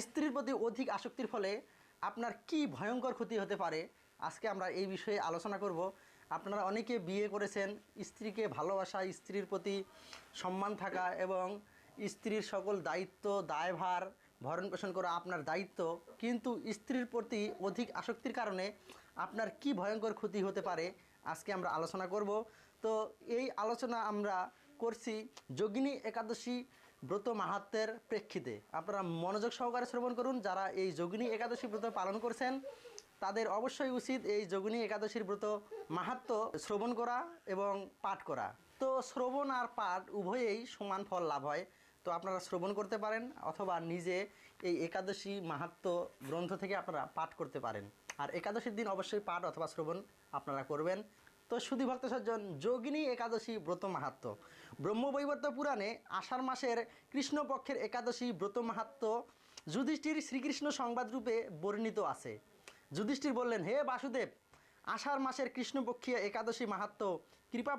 স্ত্রীর প্রতি অধিক আসক্তির ফলে আপনার কি ভয়ঙ্কর ক্ষতি হতে পারে? আজকে আমরা এই বিষয়ে আলোচনা করব। আপনারা অনেকে বিয়ে করেছেন, স্ত্রীকে ভালোবাসা, স্ত্রীর প্রতি সম্মান থাকা এবং স্ত্রীর সকল দায়িত্ব, দায়ভার ভরণ পোষণ করা আপনার দায়িত্ব। কিন্তু স্ত্রীর প্রতি অধিক আসক্তির কারণে আপনার কি ভয়ঙ্কর ক্ষতি হতে পারে? আজকে আমরা আলোচনা করব। তো এই আলোচনা আমরা করছি যোগিনী একাদশী ব্রত মাহাত্মের প্রেক্ষিতে আপনারা মনোযোগ সহকারে শ্রবণ করুন। যারা এই যোগিনী একাদশী ব্রত পালন করছেন, তাদের অবশ্যই উচিত এই যোগিনী একাদশীর ব্রত মাহাত্ম শ্রবণ করা এবং পাঠ করা। তো শ্রবণ আর পাঠ উভয়েই সমান ফল লাভ হয়। তো আপনারা শ্রবণ করতে পারেন অথবা নিজে এই একাদশী মাহাত্ম গ্রন্থ থেকে আপনারা পাঠ করতে পারেন। আর একাদশীর দিন অবশ্যই পাঠ অথবা শ্রবণ আপনারা করবেন। তো সুধী ভক্ত সজ্জন, যোগিনী একাদশী ব্রত মাহাত্ম। ব্রহ্মবৈবর্ত পুরাণে আষাঢ় মাসের কৃষ্ণপক্ষের একাদশী ব্রত মাহাত্ম যুধিষ্ঠির শ্রীকৃষ্ণ সংবাদ রূপে বর্ণিত আছে। যুধিষ্ঠির বললেন, হে বাসুদেব, আষাঢ় মাসের কৃষ্ণপক্ষীয় একাদশী মাহাত্ম কৃপা